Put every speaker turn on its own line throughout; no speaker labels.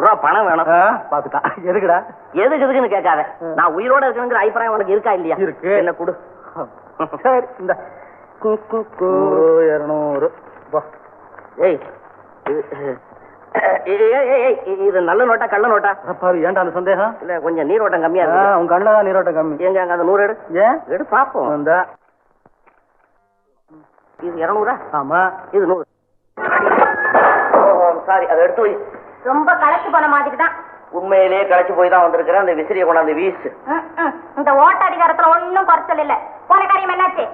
ரூபா பணம் வேணும்.
பாத்துட்டான் எதுக்குடா?
எதுக்கு எதுக்குன்னு கேட்காத. நான் உயிரோட இருக்கணுங்கிற அபிப்பிராயம் உனக்கு இருக்கா இல்லையா?
இருக்கு.
என்ன கொடு.
சரி இந்த நூறு இருநூறு.
ஏய். இது- நல்ல நோட்டா கள்ள நோட்டா?
பாவி ஏன்டா அந்த சந்தேகம்?
இல்ல கொஞ்சம் நீரோட்டம் கம்மியா இருக்கு.
உன் கண்ணுல தான் நீரோட்டம் கம்மி.
எங்க அங்க அந்த நூறு எடு.
ஏன்?
எடு பாப்போம்
இந்த
இது இருநூறா?
ஆமா.
இது நூறு. சாரி அதை எடுத்து
ரொம்ப களைச்சு போன மாதிரி தான்
உண்மையிலேயே களைச்சு போய் தான் வந்திருக்கிறேன். அந்த விசிறியை கொண்டாந்து வீசு.
இந்த ஓட்ட அதிகாரத்துல ஒண்ணும் குறைச்சல் இல்ல. போன காரியம் என்னாச்சு?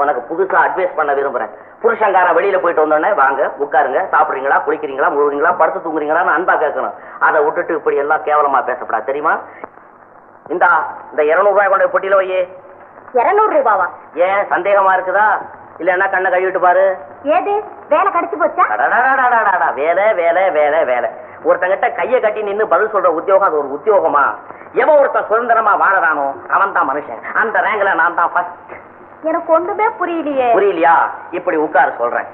உனக்கு புதுசா அட்வைஸ் பண்ண விரும்புறேன். புருஷங்காரன் வெளியில போயிட்டு வந்தோடனே வாங்க உட்காருங்க சாப்பிடுறீங்களா குளிக்கிறீங்களா முழுகிறீங்களா படுத்து தூங்குறீங்களான்னு அன்பா கேட்கணும். அதை விட்டுட்டு இப்படி எல்லாம் கேவலமா பேசப்படா தெரியுமா? இந்தா இந்த இருநூறு ரூபாய் கொண்ட பொட்டியில வையே.
இருநூறு ரூபாவா?
ஏன் சந்தேகமா இருக்குதா? இல்லன்னா கண்ணை கழுவிட்டு பாரு.
ஏது? வேலை கடிச்சு போச்சா?
வேலை வேலை வேலை வேலை ஒருத்தங்கிட்ட கைய கட்டி நின்னு பதில் சொல்ற உத்தியோகம் அது ஒரு உத்தியோகமா எவன் ஒருத்தன் சுதந்திரமா வாழறானோ அவன் தான் மனுஷன். அந்த ரேங்க்ல நான் தான் ஃபர்ஸ்ட்
எனக்கு ஒண்ணுமே புரியலையே.
புரியலையா? இப்படி உட்காரு சொல்றேன்.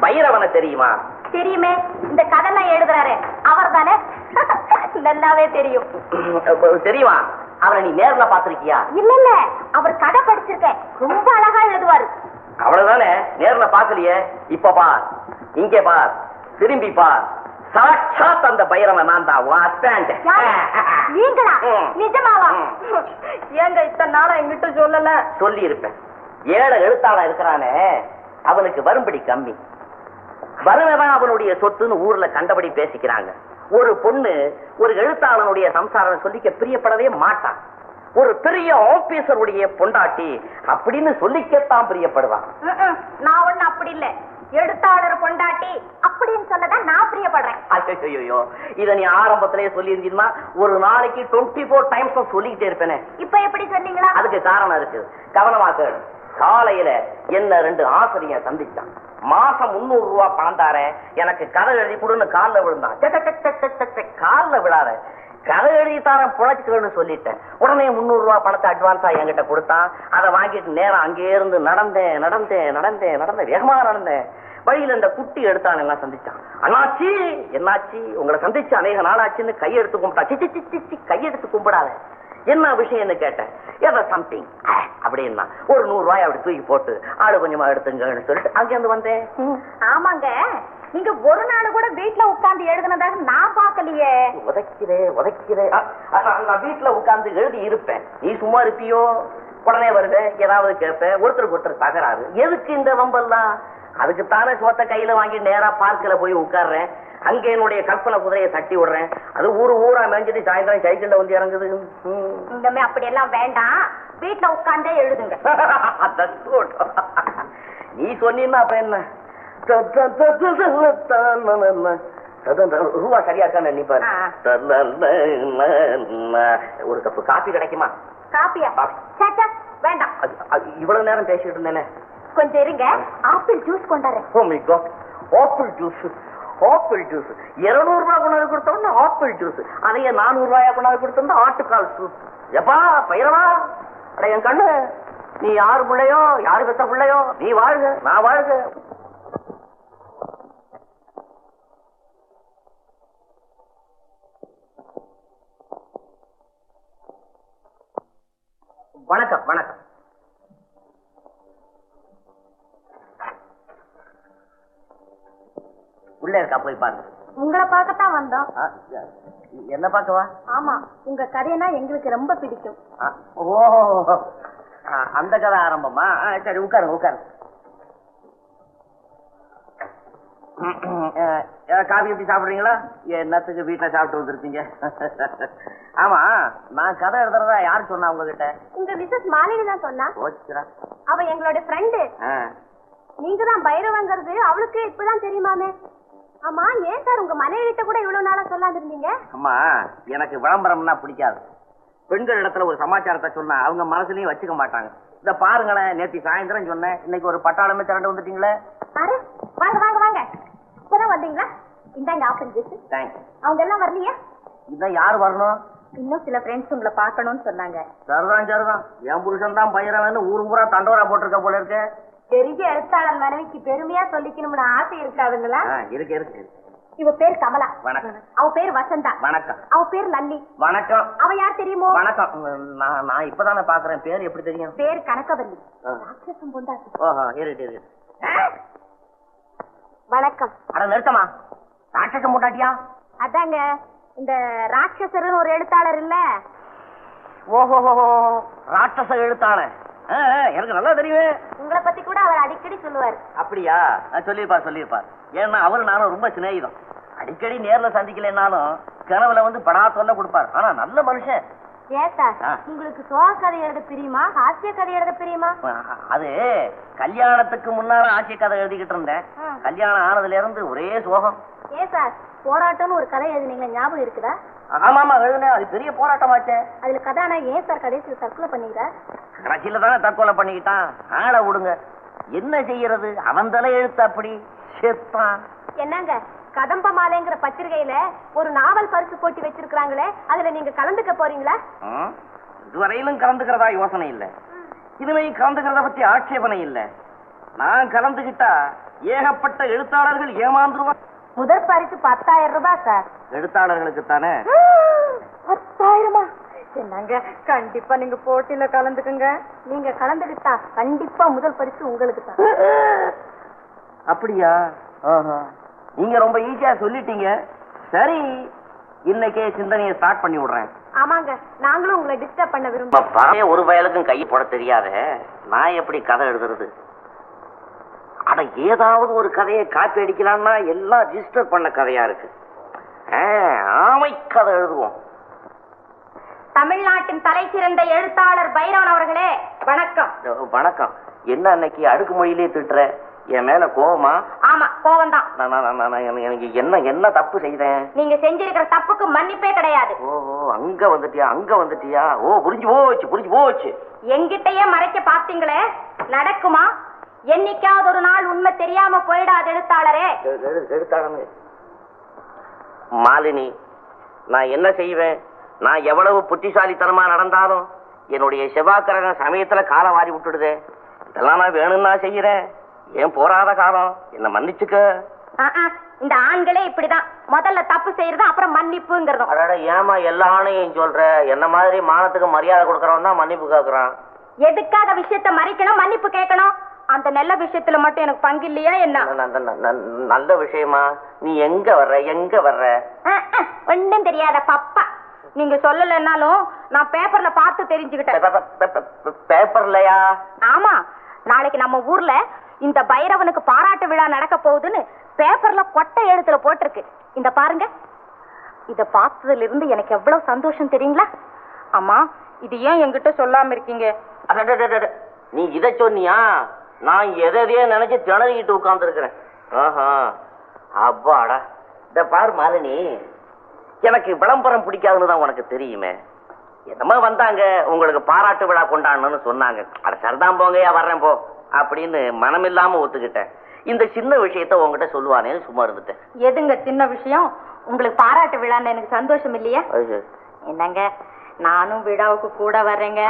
பைரவனை தெரியுமா?
தெரியுமே. இந்த கதைலாம் எழுதுறாரு. அவர் தானே நல்லாவே தெரியும்.
தெரியுமா? அவனை நீ நேர்ல பாத்திருக்கியா
இல்ல இல்ல அவர் கதை படிச்சிருக்கேன். ரொம்ப அழகா எழுதுவாரு.
அவ்வளவுதானே? நேர்ல பாக்கலையே இப்ப பார். இங்க பார். திரும்பி பார். சாட்சாத் அந்த பைரவன் நான் தான். உன்?
நீங்களா. நிஜமாவா. ஏங்க இத்தனை நாளா எங்கிட்ட சொல்லல?
சொல்லி இருப்பேன் ஏழை எழுத்தாளன் இருக்கிறானே? அவனுக்கு வரும்படி கம்மி. வருவன் அவனுடைய சொத்துன்னு ஊர்ல கண்டபடி பேசிக்கிறாங்க. ஒரு பொண்ணு ஒரு எழுத்தாளனுடைய சம்சாரம் சொல்லிக்க பிரியப்படவே மாட்டான். ஒரு பெரிய ஆபீசருடைய பொண்டாட்டி அப்படின்னு சொல்லிக்கத்தான் பிரியப்படுவான்.
நான் ஒண்ணு அப்படி இல்ல. எழுத்தாளர் பொண்டாட்டி அப்படின்னு சொல்லதான் நான் பிரியப்படுறேன்.
ஐயோ இத நீ ஆரம்பத்திலேயே சொல்லி இருந்தீங்கன்னா ஒரு நாளைக்கு டுவெண்ட்டி ஃபோர் டைம்ஸ் சொல்லிக்கிட்டே இருப்பேனே.
இப்ப எப்படி சொன்னீங்களா?
அதுக்கு காரணம் இருக்கு. கவனமா கேளு. காலையில என்ன ரெண்டு ஆசிரியர் சந்திச்சான். மாசம் முன்னூறு ரூபாய் பணம் தாரேன். எனக்கு கதை எழுதி கொடுன்னு கால்ல விழுந்தான். கால்ல விழாத. கதை எழுதி புழைச்சிக்கணும்னு சொல்லிட்டேன். உடனே முன்னூறு ரூபாய் பணத்தை அட்வான்ஸா என்கிட்ட கொடுத்தான். அதை வாங்கிட்டு நேரம் அங்கே இருந்து நடந்தேன் நடந்தேன் நடந்தேன் நடந்தேன் வேகமா நடந்தேன். வழியில இந்த குட்டி எடுத்தான் எல்லாம் சந்திச்சான். அண்ணாச்சி என்னாச்சி? உங்களை சந்திச்சு அநேக நாளாச்சுன்னு கையெடுத்து கும்பிட்டா. சிச்சி சிச்சி கையெடுத்து கும்பிடாத. என்ன விஷயம்னு கேட்டேன். ஏதோ சம்திங் அப்படின்னா ஒரு நூறு ரூபாய் அப்படி தூக்கி போட்டு ஆடு கொஞ்சமா எடுத்துங்கன்னு சொல்லிட்டு அங்கேருந்து வந்தேன்.
ஆமாங்க. நீங்க ஒரு நாள் கூட வீட்ல உட்கார்ந்து எழுதுனதாக நான் பார்க்கலையே.
உதைக்கிறே உதைக்கிறே. நான் வீட்டுல உட்கார்ந்து எழுதி இருப்பேன். நீ சும்மா இருப்பியோ? உடனே வருவேன் ஏதாவது கேட்பேன் ஒருத்தருக்கு ஒருத்தர் தகராறு. எதுக்கு இந்த வம்பெல்லாம்? அதுக்குத்தானே சோத்த கையில வாங்கி நேரா பார்க்கல போய் உட்கார்றேன். அங்க என்னுடைய கற்பனை குதிரையை தட்டி விடுறேன். அது ஊரு ஊரா மேய்ஞ்சிட்டு சாயந்தரம் சைக்கிள்ல வந்து இறங்குது.
இந்தமே அப்படி எல்லாம் வேண்டாம். வீட்ல உட்கார்ந்தே எழுதுங்க.
நீ சொன்னீன்னா அப்ப என்ன? ரூபா சரியா இருக்கான்னு நீ பாரு.
ஆ.
த- ந- ந- ந- ந. ஒரு கப்பு காபி கிடைக்குமா?
காப்பியா?
காப்பி.
வேண்டாம்.
இவ்வளவு நேரம் பேசிட்டு இருந்தேனே.
கொஞ்சம் இருங்க. ஆப்பிள் ஜூஸ் கொண்டாறேன்
ஓ my god apple juice apple juice இருநூறு ரூபாய் கொண்டாந்து கொடுத்தோம்னா ஆப்பிள் ஜூஸ் அதையே நானூறு ரூபாயா கொண்டாந்து கொடுத்தோம்னா ஆட்டுக்கால் சூப் எப்பா பயிரவா அட என் கண்ணு. நீ யாரு பிள்ளையோ? யாரு பெத்த பிள்ளையோ? நீ வாழ்க நான் வாழ்க. வணக்கம் வணக்கம். உள்ள இருக்கா போய் பாருங்க.
உங்களை பார்க்கத்தான் வந்தோம்.
என்ன பார்க்கவா?
ஆமா உங்க கதைனா எங்களுக்கு ரொம்ப பிடிக்கும்.
ஓ அந்த கதை ஆரம்பமா? சரி உட்காருங்க உட்காருங்க. காபி எப்படி சாப்பிடுறீங்களா? என்னத்துக்கு வீட்டுல சாப்பிட்டு வந்திருக்கீங்க? ஆமா நான் கதை எழுதுறதா யார் சொன்னா உங்ககிட்ட?
உங்க மிஸ்ஸஸ் மாலினி தான் சொன்னா. அவ எங்களோட ஃப்ரெண்டு. நீங்க தான் பைரவங்கிறது அவளுக்கு இப்பதான் தெரியுமாமே? ஆமா ஏன் சார் உங்க மனைவிட்ட கூட இவ்வளவு நாளா சொல்லாம இருந்தீங்க
அம்மா எனக்கு விளம்பரம்னா பிடிக்காது. பெண்கள் இடத்துல ஒரு சமாச்சாரத்தை சொன்னா அவங்க மனசுலயும் வச்சுக்க மாட்டாங்க. இந்த பாருங்களேன் நேத்தி சாயந்தரம் சொன்னேன். இன்னைக்கு ஒரு பட்டாளமே திரண்டு வந்துட்டீங்களே?
வாங்க வாங்க வாங்க. இப்பதான் வந்தீங்களா? இந்தாங்க ஆப்பிள் ஜூஸ்
தேங்க்ஸ்
அவங்க எல்லாம் வரலையா?
இதான் யார் வரணும்?
இன்னும் சில ஃப்ரெண்ட்ஸ் உங்களை பார்க்கணும்னு சொன்னாங்க.
சரிதான் சரிதான். என் புருஷன் தான் பயிரவன்னு ஊரு பூரா தண்டோரா போட்டிருக்க போல இருக்கு.
பெரிய எழுத்தாளர் மனைவிக்கு பெருமையா சொல்லிக்கணும்னு ஆசை இருக்காதுங்களா
இருக்கு இருக்கு
இவ பேர் கமலா.
வணக்கம்.
அவ பேர் வசந்தா.
வணக்கம்.
அவ பேர் லல்லி.
வணக்கம்.
அவ யார் தெரியுமோ?
வணக்கம். நான் இப்பதானே பாக்குறேன் பேர் எப்படி தெரியும்?
பேர் கனகவல்லி. ராட்சசம் பொண்டாட்டி.
ஓஹோ இருட்டு இருக்கு.
வணக்கம்.
அட நிறுத்தமா ராட்சசம் போட்டாட்டியா
அதாங்க இந்த ராட்சசர்னு ஒரு எழுத்தாளர் இல்ல.
ஓஹோ ராட்சச எழுத்தான எனக்கு நல்லா தெரியுமே.
உங்களை பத்தி கூட அவர் அடிக்கடி சொல்லுவார்.
அப்படியா? சொல்லியிருப்பார் சொல்லியிருப்பார். ஏன்னா அவரு நானும் ரொம்ப சிநேகிதம். அடிக்கடி நேர்ல சந்திக்கலைன்னாலும் கனவுல வந்து படா தொல்லை கொடுப்பார். ஆனா நல்ல மனுஷன். ஆ.
உங்களுக்கு சோக கதை எழுத பிரியுமா? ஹாஸ்ய கதை எழுத பிரியுமா
அது கல்யாணத்துக்கு முன்னால ஆட்சி கதை எழுதிக்கிட்டு இருந்தேன். கல்யாணம் ஆனதுல இருந்து ஒரே சோகம்.
சார்? போராட்டம்னு ஒரு கதை எழுதுனீங்களா ஞாபகம் இருக்குதா?
ஆமா ஆமா எழுதுனேன். அது பெரிய போராட்டமாச்சே.
அதுல கதானா ஏன் சார் கடைசியில் தற்கொலை பண்ணிக்கிறார்
கடைசியில தானே தற்கொலை பண்ணிக்கிட்டான். ஆளை விடுங்க. என்ன செய்யறது? அவன் தலை எழுத்து அப்படி. செத்தான்
என்னங்க? கதம்ப மாலைங்கிற பத்திரிகையில ஒரு நாவல் பரிசு போட்டி வச்சிருக்காங்களே அதுல நீங்க கலந்துக்க போறீங்களா?
ம்? இதுவரையிலும் கலந்துக்கிறதா யோசனை இல்ல. இதுவே கலந்துக்கிறத பத்தி ஆட்சேபனை இல்ல. நான் கலந்துகிட்டா ஏகப்பட்ட எழுத்தாளர்கள் ஏமாந்துருவான்
முதற் பரிசு பத்தாயிரம் ரூபாய் சார்.
எழுத்தாளர்களுக்கு தானே?
பத்தாயிரமா? என்னங்க கண்டிப்பா நீங்க போட்டியில கலந்துக்குங்க. நீங்க கலந்துக்கிட்டா கண்டிப்பா முதல் பரிசு உங்களுக்கு தான்.
அப்படியா? நீங்க ரொம்ப ஈஸியா சொல்லிட்டீங்க. சரி இன்னைக்கே சிந்தனையை ஸ்டார்ட் பண்ணி விடுறேன்.
ஆமாங்க நாங்களும் உங்களை டிஸ்டர்ப் பண்ண விரும்ப
ஒரு பயலுக்கும் கை போட தெரியாத. நான் எப்படி கதை எழுதுறது? அட ஏதாவது ஒரு கதையை காப்பி அடிக்கலாம்னா எல்லாம் ரிஜிஸ்டர் பண்ண கதையா இருக்கு. ஆமை கதை எழுதுவோம்.
தமிழ்நாட்டின் தலை சிறந்த எழுத்தாளர் பைரவன் அவர்களே வணக்கம்.
வணக்கம். என்ன அன்னைக்கு அடுக்கு மொழியிலே திட்டுற? என் மேல கோவமா?
ஆமா கோவம் தான்
எனக்கு- என்ன என்ன தப்பு செய்தேன்?
நீங்க செஞ்சிருக்கிற தப்புக்கு மன்னிப்பே கிடையாது.
ஓஹோ அங்க வந்துட்டியா அங்க வந்துட்டியா? ஓ புரிஞ்சு போச்சு புரிஞ்சு போச்சு.
எங்கிட்டயே மறைக்க பாத்தீங்களே நடக்குமா? என்னைக்காவது ஒரு நாள் உண்மை தெரியாம போயிடாது எழுத்தாளரே.
எடுத்தாங்க மாலினி நான் என்ன செய்வேன்? நான் எவ்வளவு புத்திசாலித்தனமா நடந்தாலும் என்னுடைய செவ்வாய்க்கிரகம் சமயத்துல காலை வாரி விட்டுடுதே. இதெல்லாம் நான் வேணும்னு நான் செய்யறேன். ஏன் போராத காலம் என்ன மன்னிச்சுக்க?
இந்த ஆண்களே இப்படிதான். முதல்ல தப்பு செய்யறது அப்புறம் மன்னிப்புங்கிறதும்.
அடட ஏமா எல்லா ஆணையும் சொல்ற? என்ன மாதிரி மானத்துக்கு மரியாதை கொடுக்கறவன் தான் மன்னிப்பு கேக்குறான்?
எதுக்காக விஷயத்த மறைக்கணும் மன்னிப்பு கேட்கணும்? அந்த நல்ல விஷயத்துல மட்டும் எனக்கு பங்கு இல்லையா என்ன?
நல்ல விஷயமா? நீ எங்க வர்ற எங்க வர்ற?
ஒண்ணும் தெரியாத பப்பா. நீங்க சொல்லலைன்னாலும் நான் பேப்பர்ல பார்த்து தெரிஞ்சுக்கிட்டேன்.
பேப்பர்லயா
ஆமா நாளைக்கு நம்ம ஊர்ல இந்த பைரவனுக்கு பாராட்டு விழா நடக்க போகுதுன்னு பேப்பர்ல கொட்டை எழுத்துல போட்டிருக்கு. இந்த பாருங்க. இத பார்த்ததுல இருந்து எனக்கு எவ்வளவு சந்தோஷம் தெரியுங்களா? அம்மா இது ஏன் என்கிட்ட சொல்லாம இருக்கீங்க?
நீ இத சொன்னியா? நான் எதையோ நினைச்சு திணறிக்கிட்டு உட்கார்ந்து இருக்கிறேன் ஆஹா. அப்பாடா. இந்த பாரு மாலினி. எனக்கு விளம்பரம் பிடிக்காதுன்னு தான் உனக்கு தெரியுமே. என்னமோ வந்தாங்க. உங்களுக்கு பாராட்டு விழா கொண்டாடணும்னு சொன்னாங்க. அட சரிதான் போங்கயா வர்றேன் போ. அப்படின்னு மனமில்லாம ஒத்துக்கிட்டேன். இந்த சின்ன விஷயத்த உங்ககிட்ட சொல்லுவானேன்னு சும்மா இருந்துட்டேன்.
எதுங்க சின்ன விஷயம்? உங்களுக்கு பாராட்டு விழான்னு எனக்கு சந்தோஷம் இல்லையா. என்னங்க? நானும் விழாவுக்கு கூட வர்றேங்க.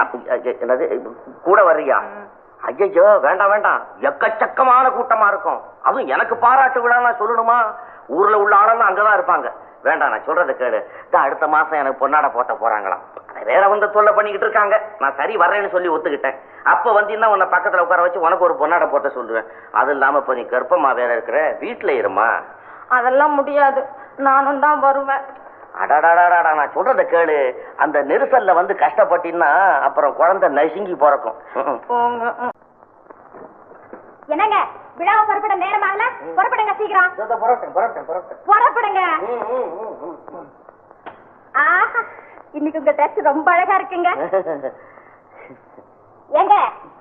என்னது? கூட வர்றியா? ஐயோ வேண்டாம் வேண்டாம். எக்கச்சக்கமான கூட்டமா இருக்கும். அதுவும் எனக்கு பாராட்டு விழா நான் சொல்லணுமா? ஊர்ல உள்ள ஆளெல்லாம் அங்கதான் இருப்பாங்க. வேண்டாம் நான் சொல்றதை கேளு. தான் அடுத்த மாசம் எனக்கு பொன்னாட போட்ட போறாங்களாம். வேற வந்து தொல்லை பண்ணிக்கிட்டு இருக்காங்க. நான் சரி வர்றேன்னு சொல்லி ஒத்துக்கிட்டேன். அப்ப வந்தீங்கன்னா உன்னை பக்கத்துல உட்கார வச்சு உனக்கு ஒரு பொன்னாட போட்ட சொல்லுவேன். அது இல்லாம இப்ப நீ கர்ப்பமா வேற இருக்கிற வீட்டுல இருமா?
அதெல்லாம் முடியாது. நானும் தான் வருவேன்.
அடாடாடாடா நான் சொல்றத கேளு. அந்த நெரிசல்ல வந்து கஷ்டப்பட்டீங்கன்னா அப்புறம் குழந்தை நசுங்கி பிறக்கும்.
என்னங்க? விழாவை புறப்பட நேரமாகல புறப்படுங்க சீக்கிரம். புறப்படுங்க. ஆஹா இன்னைக்கு உங்க ட்ரெஸ் ரொம்ப அழகா இருக்குங்க. ஏங்க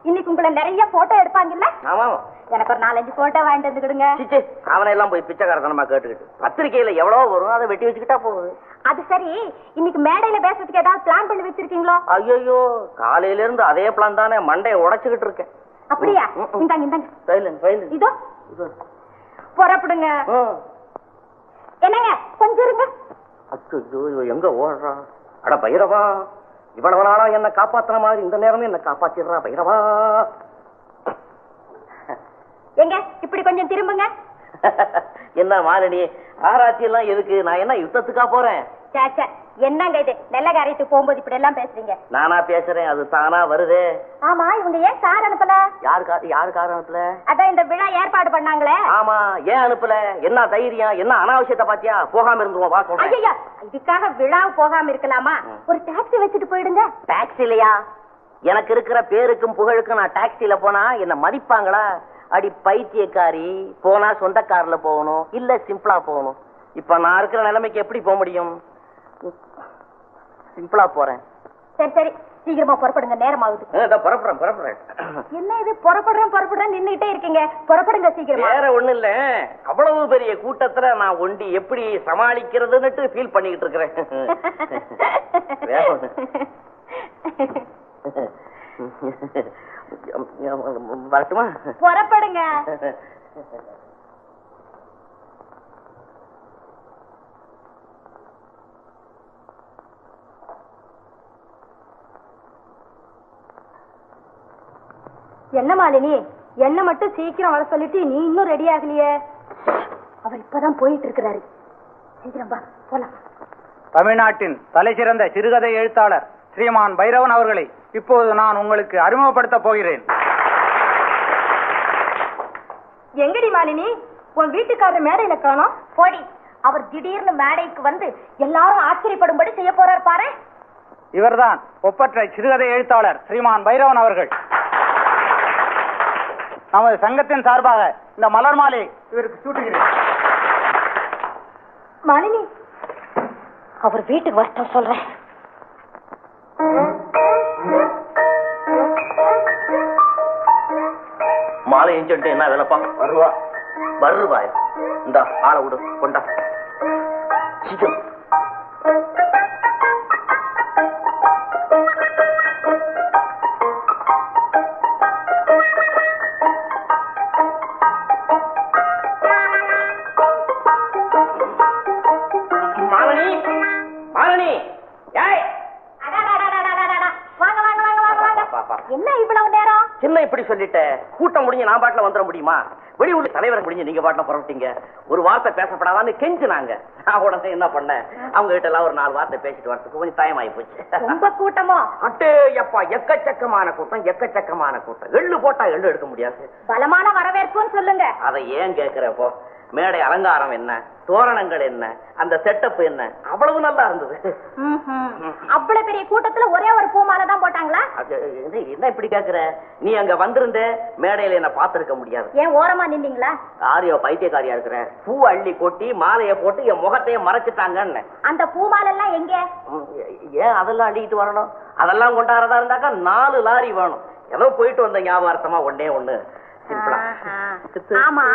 இன்னைக்கு உங்களை நிறைய போட்டோ எடுப்பாங்கல்ல. எனக்கு ஒரு நாலஞ்சு போட்டோ வாங்கிட்டு வந்துக்கிடுங்க.
சீச்சே, அவனை எல்லாம் போய் பிச்சைக்காரத்தனமா கேட்டுக்கிட்டு. பத்திரிக்கையில எவ்வளவு வரும் அதை வெட்டி வச்சுக்கிட்டா போகுது.
அது சரி இன்னைக்கு மேடையில பேசுறதுக்கு ஏதாவது பிளான் பண்ணி வச்சிருக்கீங்களோ?
ஐயோ காலையில இருந்து அதே பிளான் தானே மண்டையை உடைச்சுக்கிட்டு இருக்கேன்.
அப்படியா. இந்தாங்க இந்தாங்க.
சைலண்ட் சைலண்ட்
இதோ. புறப்படுங்க. என்னங்க? கொஞ்சம் இருங்க.
அச்சோ எங்க ஓடுறான் அட பைரவா இவ்வளவு நாளா என்ன காப்பாத்துன மாதிரி இந்த நேரமே என்ன காப்பாத்திடுறா பைரவா.
எங்க? இப்படி கொஞ்சம் திரும்புங்க.
என்ன மாலினி ஆராய்ச்சி எல்லாம் எதுக்கு? நான் என்ன யுத்தத்துக்கா போறேன்?
என்னங்க இது? நெல்ல காரியத்துக்கு போகும்போது இப்படி எல்லாம் பேசுறீங்க?
நானா பேசுறேன் அது தானா வருதே?
ஆமா இவங்க ஏன் சார் அனுப்பல?
யாரு கா யாரு காரணத்துல
அதான் இந்த விழா ஏற்பாடு பண்ணாங்களே.
ஆமா ஏன் அனுப்பல? என்ன தைரியம்? என்ன அனாவசியத்தை பாத்தியா? போகாம இருந்துருவோம் வா சொல்றேன்.
ஐயா இதுக்காக விழா போகாம இருக்கலாமா? ஒரு டாக்ஸி வச்சுட்டு போயிடுங்க.
டாக்ஸிலையா எனக்கு இருக்கிற பேருக்கும் புகழுக்கும் நான் டாக்ஸில போனா என்ன மதிப்பாங்களா? அடி பைத்தியக்காரி போனா சொந்த கார்ல போகணும் இல்ல சிம்பிளா போகணும். இப்ப நான் இருக்கிற நிலைமைக்கு எப்படி போக முடியும்? சிம்பிளா போறேன்
சரி சரி சீக்கிரமா புறப்படுங்க நேரம் ஆகுது
புறப்படுறேன் புறப்படுறேன்
என்ன இது புறப்படுறேன் புறப்படுறேன் நின்னுட்டே இருக்கீங்க புறப்படுங்க சீக்கிரமா
வேற ஒண்ணு இல்ல அவ்வளவு பெரிய கூட்டத்துல நான் ஒண்டி எப்படி சமாளிக்கிறதுன்னுட்டு ஃபீல் பண்ணிக்கிட்டு இருக்கிறேன் வரட்டுமா
புறப்படுங்க என்ன மாலினி? என்ன மட்டும் சீக்கிரம் வர சொல்லிட்டு நீ இன்னும் ரெடி ஆகலையே? அவர் இப்பதான் போயிட்டு இருக்கிறாரு. சீக்கிரம் வா போலாம்.
தமிழ்நாட்டின் தலைசிறந்த சிறுகதை எழுத்தாளர் ஸ்ரீமான் பைரவன் அவர்களை இப்போது நான் உங்களுக்கு அறிமுகப்படுத்தப் போகிறேன்.
எங்கடி மாலினி? உன் வீட்டுக்காரர் மேடையில காணோம். போடி அவர் திடீர்னு மேடைக்கு வந்து எல்லாரும் ஆச்சரியப்படும்படி செய்ய போறார் பாரு
இவர்தான் ஒப்பற்ற சிறுகதை எழுத்தாளர் ஸ்ரீமான் பைரவன் அவர்கள். நமது சங்கத்தின் சார்பாக இந்த மலர் மாலை இவருக்கு சூட்டுகிறேன்.
மாலினி அவர் வீட்டுக்கு வரட்டும் சொல்றேன்.
மாலை எஞ்சிட்டு என்ன வேலைப்பா?
வருவா.
வருவாய்? இந்த ஆளை விடு கொண்டா. சீக்கிரம். மாலினி மாலினி ஏய்.
என்ன இவ்வளவு நேரம்?
என்ன இப்படி சொல்லிட்ட கூட்டம் முடிஞ்சு நான் பாட்டுல வந்துட முடியுமா? வெளியூர் தலைவரை முடிஞ்சு நீங்க பாட்டுல புறப்பட்டீங்க ஒரு வார்த்தை பேசப்படாதான்னு கெஞ்சுனாங்க. நான் உடனே என்ன பண்ணேன்? அவங்க கிட்ட எல்லாம் ஒரு நாலு வார்த்தை பேசிட்டு வரதுக்கு கொஞ்சம் டைம் ஆகி போச்சு.
ரொம்ப கூட்டமோ?
அட்டே எப்பா எக்கச்சக்கமான கூட்டம் எக்கச்சக்கமான கூட்டம். எள்ளு போட்டா எள்ளு எடுக்க முடியாது.
பலமான வரவேற்புன்னு சொல்லுங்க.
அதை ஏன் கேக்குறப்போ மேடை அலங்காரம் என்ன? தோரணங்கள் என்ன? அந்த செட்டப் என்ன? அவ்வளவு நல்லா இருந்தது.
அவ்வளவு பெரிய கூட்டத்துல ஒரே ஒரு பூமாலை தான் போட்டாங்களா?
என்ன- இப்படி கேக்குற? நீ அங்க வந்திருந்த மேடையில என்ன பார்த்திருக்க முடியாது.
ஏன் ஓரமா நின்னீங்களா?
ஆரியோ பைத்தியக்காரியா இருக்கிற. பூ அள்ளி கொட்டி மாலையை போட்டு என் முகத்தையே மறைச்சிட்டாங்கன்னு.
அந்த பூமாலை எல்லாம் எங்க
ஏன் அதெல்லாம் அள்ளிக்கிட்டு வரணும்? அதெல்லாம் கொண்டாடுறதா இருந்தாக்கா நாலு லாரி வேணும். ஏதோ போயிட்டு வந்த ஞாபகார்த்தமா ஒண்ணே ஒண்ணு.
ஆமா.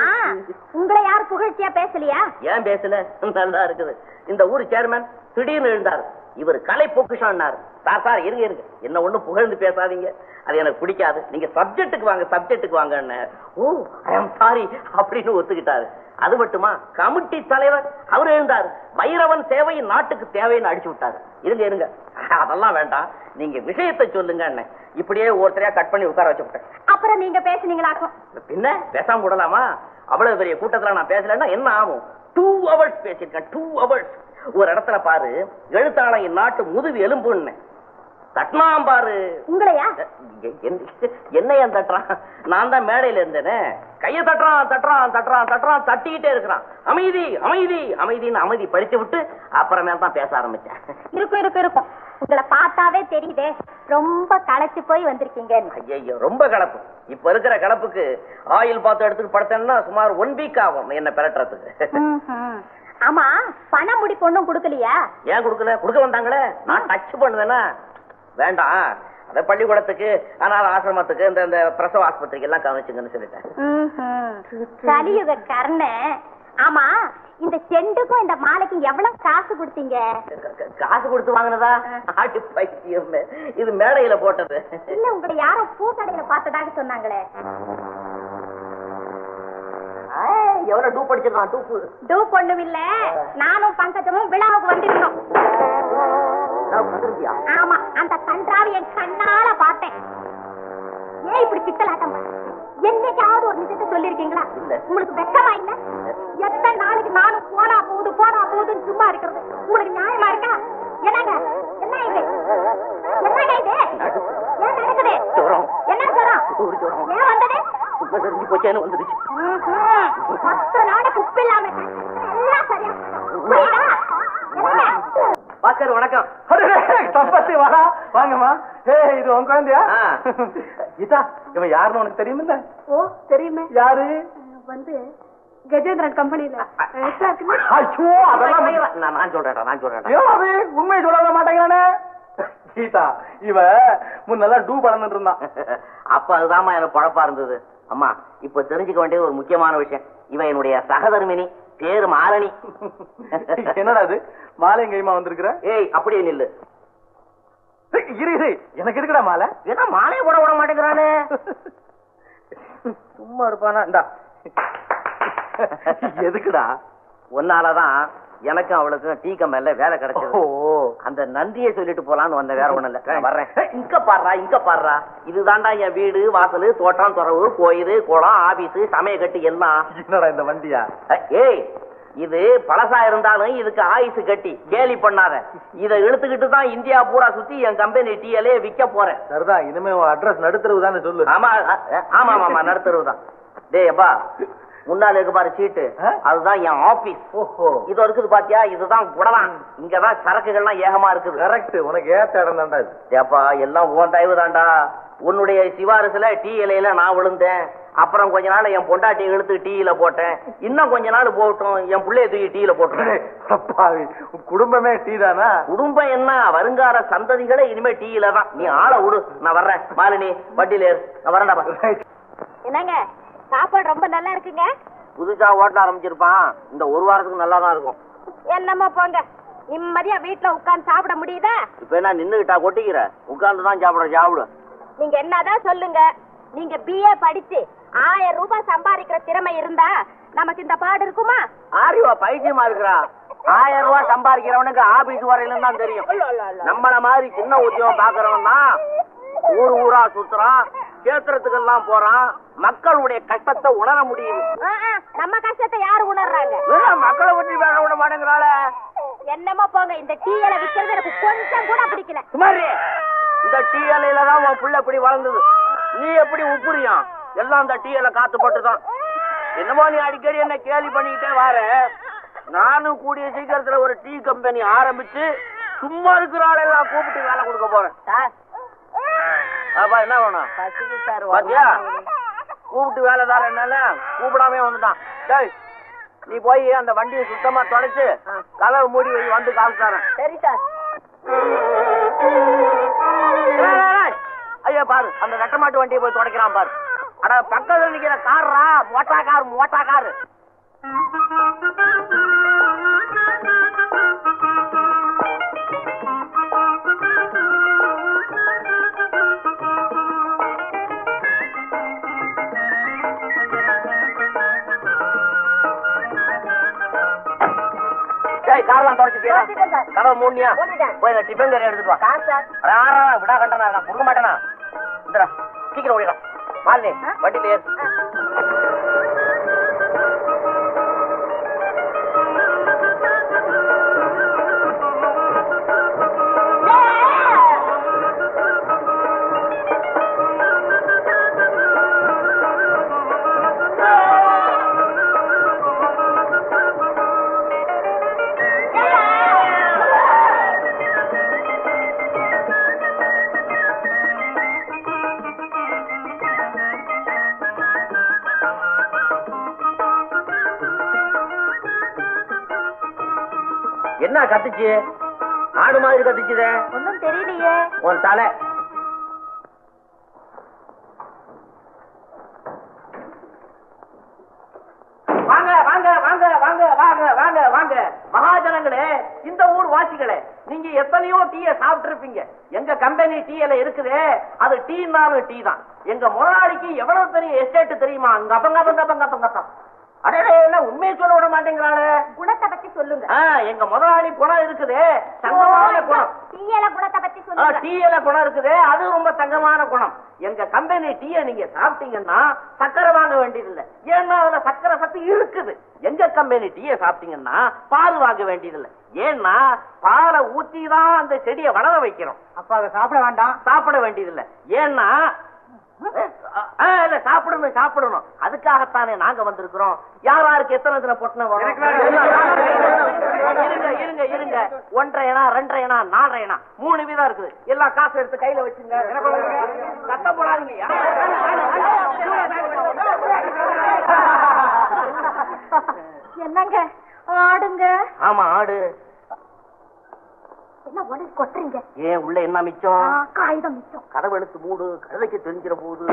உங்களை யார் புகழ்ச்சியா பேசலையா?
ஏன் பேசல? நல்லா இருக்குது. இந்த ஊர் சேர்மன் திடீர்னு எழுந்தார். இவர் கலை பொக்கிஷம்னாரு சார் சார் இருங்க இருங்க. என்ன ஒண்ணும் புகழ்ந்து பேசாதீங்க. அது எனக்கு பிடிக்காது. நீங்க சப்ஜெக்ட்டுக்கு வாங்க சப்ஜெக்ட்டுக்கு வாங்கன்னு. ஓ ஐ சாரி அப்படின்னு ஒத்துக்கிட்டாரு. அது மட்டுமா? கமிட்டி தலைவர் அவர் எழுந்தார். பைரவன் சேவை நாட்டுக்கு தேவைன்னு அடிச்சு விட்டாரு. இருங்க இருங்க. அதெல்லாம் வேண்டாம். நீங்க விஷயத்தை சொல்லுங்க இப்படியே ஒருத்தரையா கட் பண்ணி உட்கார வச்சு விட்டேன்
அப்புறம் நீங்க பேசுனீங்களாக்கும்
பின்ன பேசாம விடலாமா? அவ்வளவு பெரிய கூட்டத்துல நான் பேசலன்னா என்ன ஆகும்? டூ ஹவர்ஸ் பேசியிருக்கேன் டூ ஹவர்ஸ் ஒரு இடத்துல பாரு எழுத்தாளன் நாட்டு முதுகு எலும்புன்னு. தட்டினாம் பாரு.
உங்களையா?
எ- என்- என்ன ஏன் தட்டுறான்? நான் தான் மேடையில இருந்தேனே. கைய தட்டுறான் தட்டுறான் தட்டுறான் தட்டுறான் தட்டிக்கிட்டே இருக்கிறான். அமைதி அமைதி அமைதின்னு அமைதி படிச்சு விட்டு அப்புறமேல் தான் பேச ஆரம்பிச்சேன்.
இருக்கும் இருக்கும் இருக்கும். உங்களை பார்த்தாவே தெரியுதே. ரொம்ப களைச்சு போய் வந்திருக்கீங்க.
ஐயோ ரொம்ப கலப்பு இப்ப இருக்கிற கலப்புக்கு ஆயில் பாத்து எடுத்துட்டு படுத்தேன்னா சுமார் ஒன் வீக் ஆகும் என்ன பெரட்டுறதுக்கு.
ஆமா பணம் முடி பொண்ணும் கொடுக்கலையா.
ஏன் கொடுக்கல? கொடுக்க வந்தாங்களே? நான் டச் பண்ணுவேனா? வேண்டாம். அந்த பள்ளிக்கூடத்துக்கு அனாத ஆசிரமத்துக்கு இந்த இந்த பிரசவ ஆஸ்பத்திரிக்கு எல்லாம் கவனிச்சுங்கன்னு சொல்லிட்டேன்.
கலியுக கர்ண ஆமா இந்த செண்டுக்கும் இந்த மாலைக்கும் எவ்வளவு காசு கொடுத்தீங்க?
காசு கொடுத்து வாங்கினதா? ஆட்டு பைத்தியம். இது மேடையில போட்டது.
இல்ல உங்களை யாரோ பூ கடையில பார்த்ததாக சொன்னாங்களே.
எவ்வளவு டூப் அடிச்சிருக்கான் டூப்பு
டூ பொண்ணும் இல்ல. நானும் பங்கஜமும் விழாவுக்கு வந்திருந்தோம்? ஆமா அந்த கன்றாவை என் கண்ணால பார்த்தேன். ஏன் இப்படி பித்தலாட்டம் என்னைக்காவது ஒரு நிஜத்தை சொல்லிருக்கீங்களா. உங்களுக்கு வெக்கமா இல்ல? எத்தனை நாள் நானும் போனா போகுது போனா போகுதுன்னு சும்மா இருக்கிறது? உங்களுக்கு நியாயமா இருக்கா? என்னங்க? என்ன இது? என்னங்க இது? ஏன் நடக்குது. என்ன ஜுரம். ஏன் வந்தது?
உண்மை தெரிஞ்சு போச்சேன்னு வந்துருச்சு
ம்ஹும். பத்து நாளைக்கு உப்பு இல்லாம எல்லாம் சரியா புரியுதா? என்னங்க?
பாஸ்கர் வணக்கம்.
தப்பத்தி வரா வாங்கம்மா. ஏ இது உன் குழந்தையா?
ஆ.
இதா இவன் யாருன்னு உனக்கு தெரியுமில்ல?
ஓ தெரியுமே.
யாரு?
வந்து கஜேந்திரன் கம்பெனில
ஐயோ அதெல்லாம்
நான் நான் சொல்றேன் நான் சொல்றேன்
ஐயோ அது உண்மை சொல்ல மாட்டேங்கிறானே. கீதா இவ முன்னெல்லாம் டூ பழந்துட்டு இருந்தான்
அப்ப அதுதாம்மா எனக்கு பழப்பா இருந்தது. அம்மா இப்ப தெரிஞ்சுக்க வேண்டியது ஒரு முக்கியமான விஷயம். இவன் என்னுடைய சகதர்மினி பேரு மாரணி
என்னடா இது மாலை கைமா வந்திருக்கிற?
ஏய் அப்படியே நில்லு.
இரு இரு. எனக்கு இருக்குடா மாலை?
ஏன்னா மாலையை போட விட மாட்டேங்கிறானே? சும்மா இருப்பானா? இந்தா.
எதுக்குடா?
ஒன்னாலதான் எனக்கும் அவளுக்கும் டீ கம்பெனில வேலை
ஓ
கிடைச்சது அந்த நன்றியை சொல்லிட்டு போலான்னு வந்த வேற ஒண்ணு இல்ல. வர்றேன். இங்க பாடுறா இங்க பாடுறா இதுதான்டா என் வீடு வாசல் தோட்டம் துறவு கோயில் குளம் ஆபீஸ் சமய கட்டு எல்லாம்.
என்னடா இந்த வண்டியா?
ஏய் இது பழசா இருந்தாலும் இதுக்கு ஆயுசு கட்டி கேலி பண்ணாத. இத இழுத்துக்கிட்டு தான் இந்தியா பூரா சுத்தி என் கம்பெனி டிஎல்ஏ விக்க போறேன்.
சரிதான் இனிமே அட்ரஸ் நடுத்தரவு தானே சொல்லு.
ஆமா ஆமா ஆமா நடுத்தருவு தான். டேய் அப்பா. முன்னால இருக்கு பாரு சீட்டு? அதுதான் என் ஆபீஸ்
ஓஹோ.
இது இருக்குது பாத்தியா? இதுதான் குடலாம் இங்கதான் சரக்குகள்லாம் ஏகமா இருக்குது.
கரெக்ட் உனக்கு ஏத்த இடம் தான்டா இது.
ஏப்பா எல்லாம் உன் தயவு தான்டா. உன்னுடைய சிவாரசுல டீ இலையில நான் விழுந்தேன். அப்புறம் கொஞ்ச நாள் என் பொண்டாட்டி இழுத்து டீயில போட்டேன். இன்னும் கொஞ்ச நாள் போகட்டும். என் பிள்ளைய தூக்கி டீயில
உன் குடும்பமே டீ தானா?
குடும்பம் என்ன? வருங்கால சந்ததிகளே இனிமே டீயில தான். நீ ஆளை விடு. நான் வர்றேன். மாலினி நான் வரேன்டா
என்னங்க? சாப்பாடு ரொம்ப நல்லா இருக்குங்க.
புதுசா ஓட்ட ஆரம்பிச்சிருப்பான். இந்த ஒரு வாரத்துக்கு நல்லா தான் இருக்கும்.
என்னமோ போங்க. நிம்மதியா வீட்டுல உட்கார்ந்து சாப்பிட முடியுதா?
இப்ப என்ன நின்னுகிட்டா கொட்டிக்கிற? உட்கார்ந்து தான் சாப்பிட. சாப்பிடு
நீங்க என்னதான் சொல்லுங்க. நீங்க பிஏ படிச்சு ஆயிரம் ரூபாய் சம்பாதிக்கிற திறமை இருந்தா நமக்கு இந்த பாடு இருக்குமா?
ஆரிவா பைத்தியமா இருக்கிறா? ஆயிரம் ரூபாய் சம்பாதிக்கிறவனுக்கு ஆபீஸ் வரையிலும் தான் தெரியும். நம்மள மாதிரி சின்ன உத்தியோகம் பாக்குறவன் தான் ஊர் ஊரா சுத்துறான். கேத்திரத்துக்கெல்லாம் போறான் மக்களுடைய கஷ்டத்தை உணர
ஆ, நம்ம கஷ்டத்தை யாரு உணர்றாங்க?
மக்களை பற்றி பேச விட மாட்டேங்கிறாளே.
என்னமோ போங்க இந்த டீ இலை விக்கிறது எனக்கு கொஞ்சம் கூட பிடிக்கல.
சுமாரி இந்த டீ இலையில தான் உன் புள்ள இப்படி வளர்ந்தது. நீ எப்படி உப்புரியான் எல்லாம் அந்த டீ இலை காத்து போட்டுதான். என்னமோ நீ அடிக்கடி என்ன கேலி பண்ணிக்கிட்டே வார. நானும் கூடிய சீக்கிரத்துல ஒரு டீ கம்பெனி ஆரம்பிச்சு சும்மா இருக்கிற ஆளெல்லாம் கூப்பிட்டு வேலை கொடுக்க போறேன். அப்பா என்ன வேணும்? பாத்தியா? கூப்பிட்டு வேலை தர என்னால கூப்பிடாம வந்துட்டான். டேய் நீ போய் அந்த வண்டியை சுத்தமா தொடச்சு கதவை மூடி வை வந்து தரேன்
சரி சார்.
ஐயா பாரு அந்த ரெட்ட மாட்டு வண்டியை போய் துடைக்கிறான் பாரு. அட பக்கத்துல நிக்கிற கார்ரா மோட்டா கார் மோட்டா கார். ஏய் கார்லாம் தொடச்சிட்டியா. கதவை மூடியா. போய் டிஃபன் கறி எடுத்துட்டு வா. விடா கண்டனா நான் கொடுக்க மாட்டேனா? சீக்கிரம் ஓடிடா. மாலினி வண்டியில ஏறு. கத்துச்சு ஆடு மாதிரி கத்துச்சுதே
ஒன்றும் தெரியலையே.
உன் தலை. வாங்க வாங்க வாங்க வாங்க வாங்க வாங்க வாங்க. மகாஜனங்களே இந்த ஊர் வாசிகளே நீங்க எத்தனையோ டீய சாப்பிட்டு இருப்பீங்க எங்க கம்பெனி டீயில இருக்குதே அது டீனாலும் டீ தான் எங்க முதலாளிக்கு எவ்வளவு பெரிய எஸ்டேட் தெரியுமா? கப்பங்க கப்பங்க கப்பங்க கப்பங்க அடே என்ன உண்மையை சொல்ல விட மாட்டேங்கிறாளே.
சொல்லுங்க.
ஆ, எங்க முதலாளி குணம் இருக்குது. சங்கமான குணம்.
டீயல குணத்தை பத்தி
ஆ,
சொல்லுங்க.
டீயில குணம் இருக்குது. அது ரொம்ப தங்கமான குணம். எங்க கம்பெனி டீயை நீங்க சாப்பிட்டீங்கன்னா சக்கரை வாங்க வேண்டியதில்லை. ஏன்னா அதுல சக்கரை சத்து இருக்குது. எங்க கம்பெனி டீயை சாப்பிட்டீங்கன்னா பால் வாங்க வேண்டியதில்லை. ஏன்னா பாலை ஊத்தி தான் அந்த செடியை வளர வைக்கிறோம்.
அப்ப அதை சாப்பிட வேண்டாம்.
சாப்பிட வேண்டியதில்லை. ஏன்னா இல்ல சாப்பிடணும் சாப்பிடணும். அதுக்காகத்தானே நாங்க வந்திருக்கிறோம். யார் யாருக்கு எத்தனை தின பொட்டின. இருங்க இருங்க இருங்க. ஒன்றரை ஏனா ரெண்டரை ஏனா நாலரை ஏனா மூணு வீதம் இருக்குது. எல்லா காசு எடுத்து கையில வச்சுங்க. சத்தம் போடாதீங்க.
என்னங்க? ஆடுங்க?
ஆமா ஆடு.
என்ன உடனே கொட்டுறீங்க?
ஏன் உள்ள என்ன மிச்சம்?
காகிதம் மிச்சம்.
கதவு எடுத்து மூடு கழுதைக்கு தெரிஞ்சிட போகுது